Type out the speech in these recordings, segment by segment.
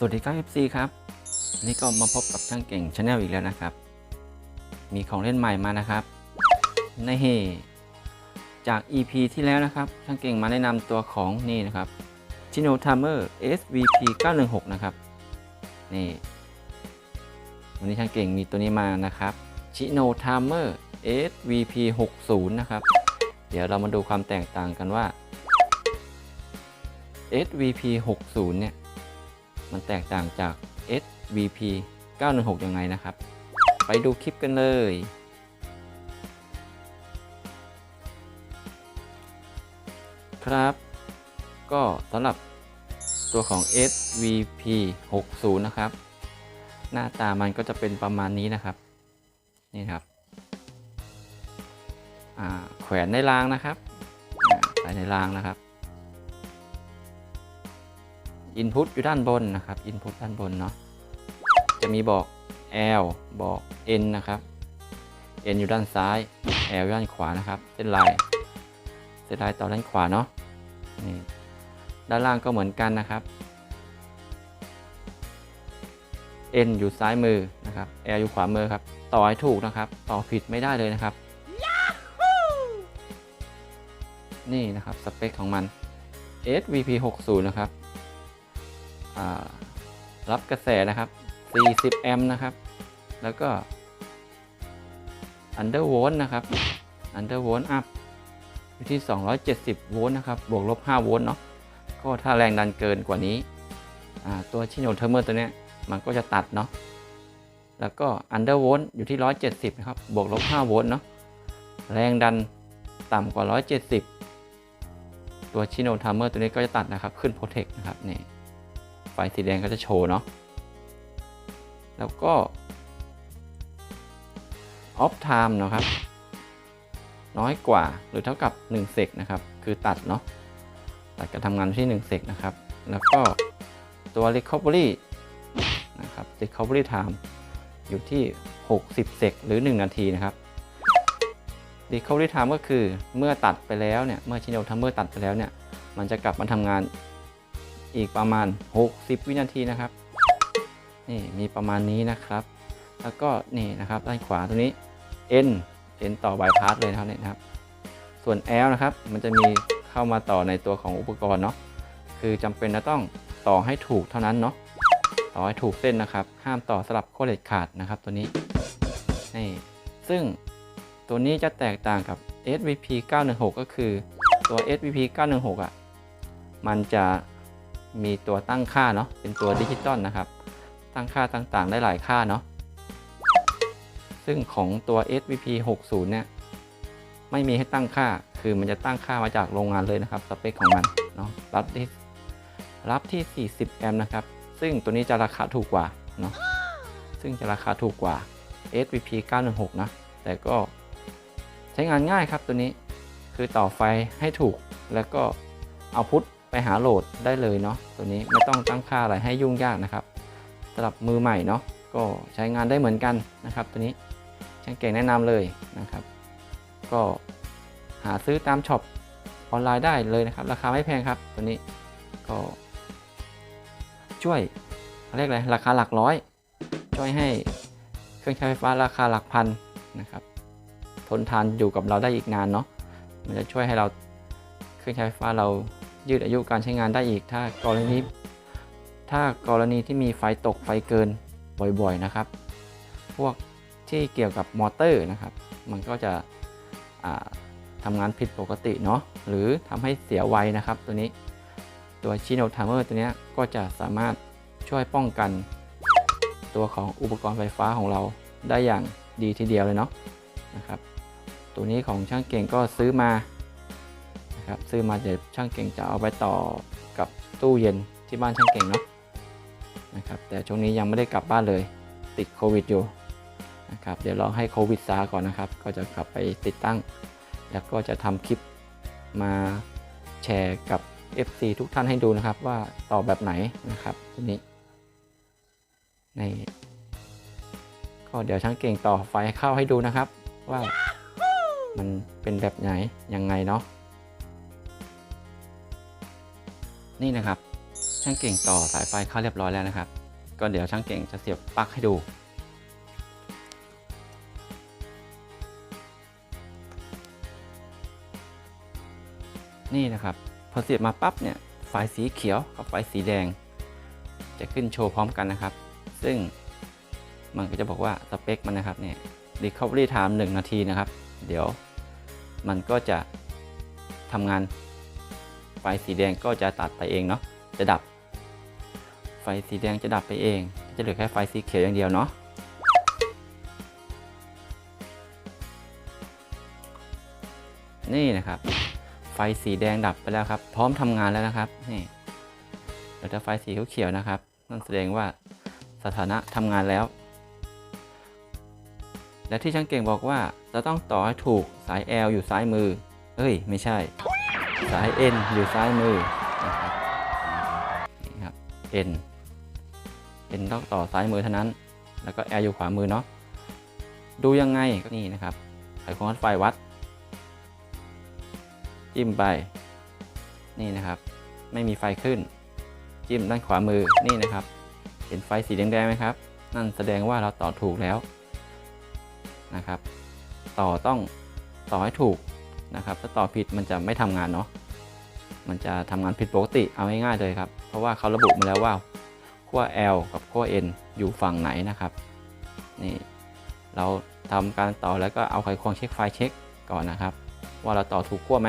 สวัสดีครับ FC ครับนนี่ก็มาพบกับช่างเก่งชาแนลอีกแล้วนะครับ มีของเล่นใหม่มานะครับ ในเฮจาก EP ที่แล้วนะครับ ช่างเก่งมาแนะนำตัวของนี่นะครับ Chino Timer SVP 916 นะครับ นี่ วันนี้ช่างเก่งมีตัวนี้มานะครับ Chino Timer SVP 60 นะครับ เดี๋ยวเรามาดูความแตกต่างกันว่า SVP 60 เนี่ย มันแตกต่างจาก SVP 916 ยังไงนะครับ ไปดูคลิปกันเลย ครับ ก็สำหรับตัวของ SVP 60 นะครับ หน้าตามันก็จะเป็นประมาณนี้นะครับ นี่ครับแขวนในรางนะครับใส่ในรางนะครับ อินพุตอยู่ด้านบนนะครับอินพุตด้านบนเนาะจะมีบอก L บอก N นะครับ N อยู่ด้านซ้าย L อยู่ด้านขวานะครับ เส้นลายเส้นลายต่อด้านขวาเนาะนี่ด้านล่างก็เหมือนกันนะครับ N อยู่ซ้ายมือนะครับ L อยู่ขวามือครับ ต่อให้ถูกนะครับ ต่อผิดไม่ได้เลยนะครับ นี่นะครับสเปคของมัน SVP 60นะครับ รับกระแสนะครับ 40 แอมป์นะครับ แล้วก็ under volt นะครับ under volt up อยู่ที่ 270 โวลต์นะครับ บวกลบ 5 โวลต์เนาะ ก็ถ้าแรงดันเกินกว่านี้ ตัวชิโนเทอร์เมอร์ตัวนี้มันก็จะตัดเนาะ แล้วก็ under volt อยู่ที่ 170 นะครับ บวกลบ 5 โวลต์เนาะ แรงดันต่ำกว่า 170 ตัวชิโนเทอร์เมอร์ตัวนี้ก็จะตัดนะครับ ขึ้นโปรเทคนะครับนี่ ฟสีแดงก็จะโชว์เนาะ แล้วก็ off time นะครับ น้อยกว่าหรือเท่ากับ1เซกนะครับ คือตัดเนาะ ตัดการทำงานที่1เซกนะครับ แล้วก็ตัว recovery นะครับ recovery time อยู่ที่ 60 เซกหรือ 1 นาทีนะครับ recovery time ก็คือเมื่อตัดไปแล้วเนี่ย เมื่อชิโนทัมเมอร์ตัดไปแล้วเนี่ย มันจะกลับมาทำงาน อีกประมาณ 60 วินาทีนะครับ นี่มีประมาณนี้นะครับ แล้วก็นี่นะครับด้านขวาตัวนี้ N N ต่อบายพาสเลยนะครับเนี่ยนะครับ ส่วน L นะครับ มันจะมีเข้ามาต่อในตัวของอุปกรณ์เนาะ คือจำเป็นจะต้องต่อให้ถูกเท่านั้นเนาะ ต่อให้ถูกเส้นนะครับ ห้ามต่อสลับขั้วเล็กขาดนะครับตัวนี้ นี่ ซึ่งตัวนี้จะแตกต่างกับ SVP 916 ก็คือตัว SVP 916อะ มันจะ มีตัวตั้งค่าเนาะเป็นตัวดิจิตอลนะครับ ตั้งค่าต่างๆ ได้หลายค่าเนาะซึ่งของตัว SVP 60เนี่ยไม่มีให้ตั้งค่าคือมันจะตั้งค่ามาจากโรงงานเลยนะครับสเปคของมันเนาะรับที่รับที่ 40 แอมป์นะครับ ซึ่งตัวนี้จะราคาถูกกว่าเนาะซึ่งจะราคาถูกกว่า SVP 916 นะ แต่ก็ใช้งานง่ายครับตัวนี้คือต่อไฟให้ถูกแล้วก็เอาพุท ไปหาโหลดได้เลยเนาะตัวนี้ไม่ต้องตั้งค่าอะไรให้ยุ่งยากนะครับสำหรับมือใหม่เนาะก็ใช้งานได้เหมือนกันนะครับ ตัวนี้ช่างเก่งแนะนำเลยนะครับ ก็หาซื้อตามช็อปออนไลน์ได้เลยนะครับ ราคาไม่แพงครับ ตัวนี้ก็ ช่วยเขาเรียกอะไรราคาหลักร้อย ช่วยให้เครื่องใช้ไฟฟ้าราคาหลักพันนะครับ ทนทานอยู่กับเราได้อีกนานเนาะมันจะช่วยให้เราเครื่องใช้ไฟฟ้าเรา ยืดอายุการใช้งานได้อีก ถ้ากรณีถ้ากรณีที่มีไฟตกไฟเกินบ่อยๆนะครับ พวกที่เกี่ยวกับมอเตอร์นะครับ มันก็จะอ่าทำงานผิดปกติเนาะหรือทำให้เสียไวนะครับ ตัวนี้ตัวชิโนทามเมอร์ตัวนี้ก็จะสามารถช่วยป้องกัน ตัวของอุปกรณ์ไฟฟ้าของเราได้อย่างดีทีเดียวเลยเนาะนะครับ ตัวนี้ของช่างเก่งก็ซื้อมา ครับซื้อมาเดี๋ยวช่างเก่งจะเอาไปต่อกับตู้เย็นที่บ้านช่างเก่งเนาะนะครับแต่ช่วงนี้ยังไม่ได้กลับบ้านเลยติดโควิดอยู่นะครับเดี๋ยวรอให้โควิดซาก่อนนะครับ ก็จะกลับไปติดตั้ง แล้วก็จะทำคลิปมาแชร์กับ FC ทุกท่านให้ดูนะครับว่าต่อแบบไหนนะครับตัวนี้ในก็เดี๋ยวช่างเก่งต่อไฟเข้าให้ดูนะครับ ว่ามันเป็นแบบไหนยังไงเนาะ นี่นะครับ ช่างเก่งต่อสายไฟเข้าเรียบร้อยแล้วนะครับ ก็เดี๋ยวช่างเก่งจะเสียบปลั๊กให้ดูนี่นะครับ พอเสียบมาปั๊บเนี่ยไฟสีเขียวกับไฟสีแดง จะขึ้นโชว์พร้อมกันนะครับ ซึ่งมันก็จะบอกว่าสเปคมันนะครับเนี่ย recovery time 1 นาทีนะครับ เดี๋ยวมันก็จะทำงาน ไฟสีแดงก็จะตัดไปเองเนาะจะดับ ไฟสีแดงจะดับไปเอง จะเหลือแค่ไฟสีเขียวอย่างเดียวเนาะนี่นะครับ ไฟสีแดงดับไปแล้วครับ พร้อมทำงานแล้วนะครับนี่เหลือแต่ไฟสีเขียวๆนะครับ นั่นแสดงว่าสถานะทำงานแล้ว และที่ช่างเก่งบอกว่าจะต้องต่อให้ถูกสาย L อยู่ซ้ายมือ เอ้ย ไม่ใช่ สาย N อยู่ซ้ายมือนะครับนี่ครับ N N ต้องต่อซ้ายมือเท่านั้น แล้วก็ L อยู่ขวามือเนาะดูยังไงก็นี่นะครับไขควงวัดไฟวัด จิ้มไป นี่นะครับ ไม่มีไฟขึ้น จิ้มด้านขวามือนี่นะครับ เห็นไฟสีแดงๆไหมครับ นั่นแสดงว่าเราต่อถูกแล้วนะครับ ต่อต้องต่อให้ถูก นะครับ ถ้าต่อผิดมันจะไม่ทำงานเนาะ มันจะทำงานผิดปกติเอาง่ายๆเลยครับ เพราะว่าเขาระบุมาแล้วว่าขั้ว L กับขั้ว N อยู่ฝั่งไหนนะครับ นี่เราทำการต่อแล้วก็เอาไขควงเช็คไฟเช็คก่อนนะครับ ว่าเราต่อถูกขั้วไหม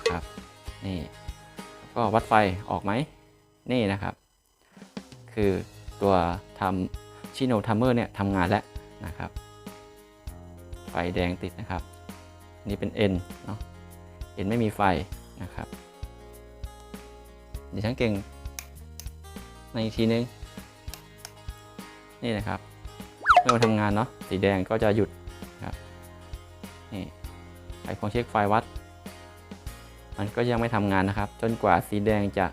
นะครับ นี่ก็วัดไฟออกไหม นี่นะครับ คือตัวทำชิโนทัมเมอร์เนี่ยทำงานแล้วนะครับ ไฟแดงติดนะครับ นี่เป็น N เนาะ N ไม่มีไฟนะครับเดี๋ยวช่างเก่งในอีกทีนึง นี่นะครับ เมื่อมาทำงานเนาะสีแดงก็จะหยุดครับนี่ไขควงเช็คไฟวัด มันก็ยังไม่ทำงานนะครับ จนกว่าสีแดงจะ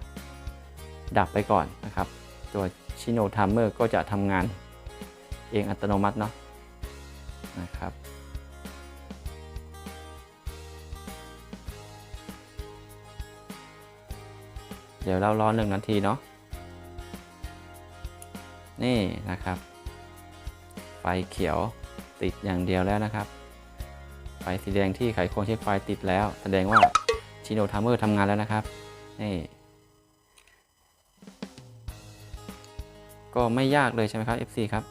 ดับไปก่อนนะครับ ตัวชิโนทัมเมอร์ก็จะทำงานเองอัตโนมัติเนาะนะครับ ดี๋ยวเรารอหนึ่งนาทีเนาะนี่นะครับ ไฟเขียวติดอย่างเดียวแล้วนะครับ ไฟสีแดงที่ไขควงเช็คไฟติดแล้ว แสดงว่าชิโนทัมเมอร์ทำงานแล้วนะครับนี่ก็ไม่ยากเลยใช่ไหมครับ FC ครับ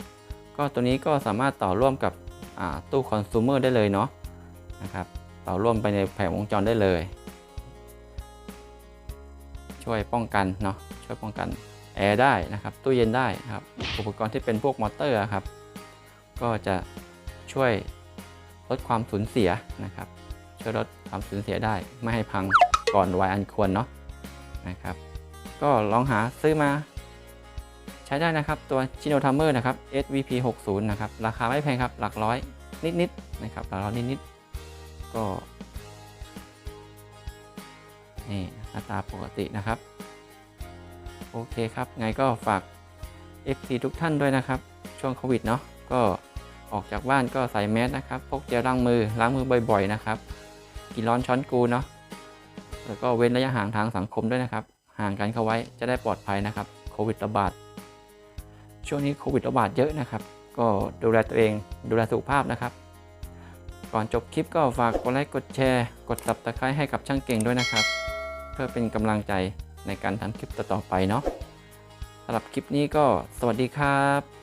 ก็ตัวนี้ก็สามารถต่อร่วมกับตู้คอน sumer ได้เลยเนาะนะครับ ต่อร่วมไปในแผงวงจรได้เลย ช่วยป้องกันเนาะช่วยป้องกันแอร์ได้นะครับ ตู้เย็นได้ครับ อุปกรณ์ที่เป็นพวกมอเตอร์ครับ ก็จะช่วยลดความสูญเสียนะครับ ช่วยลดความสูญเสียได้ไม่ให้พังก่อนวัยอันควรเนาะนะครับ ก็ลองหาซื้อมา ใช้ได้นะครับตัวชิโนทัมเมอร์นะครับ SVP 60นะครับ ราคาไม่แพงครับ หลักร้อยนิดๆนะครับหลักร้อยนิดๆก็นี่ น้าตาปกตินะครับ โอเคครับไงก็ฝาก FC ทุกท่านด้วยนะครับ ช่วงโควิดเนาะก็ออกจากบ้านก็ใส่แมสนะครับพกเจลล้างมือล้างมือบ่อย ๆ นะครับ กินร้อนช้อนกูเนาะแล้วก็เว้นระยะห่างทางสังคมด้วยนะครับ ห่างกันเข้าไว้จะได้ปลอดภัยนะครับโควิดระบาดช่วงนี้โควิดระบาดเยอะนะครับ ก็ดูแลตัวเองดูแลสุขภาพนะครับ ก่อนจบคลิปก็ฝากกดไลค์กดแชร์ กด subscribe ให้กับช่างเก่งด้วยนะครับ เพื่อเป็นกำลังใจในการทำคลิปต่อๆไปเนาะสำหรับคลิปนี้ก็สวัสดีครับ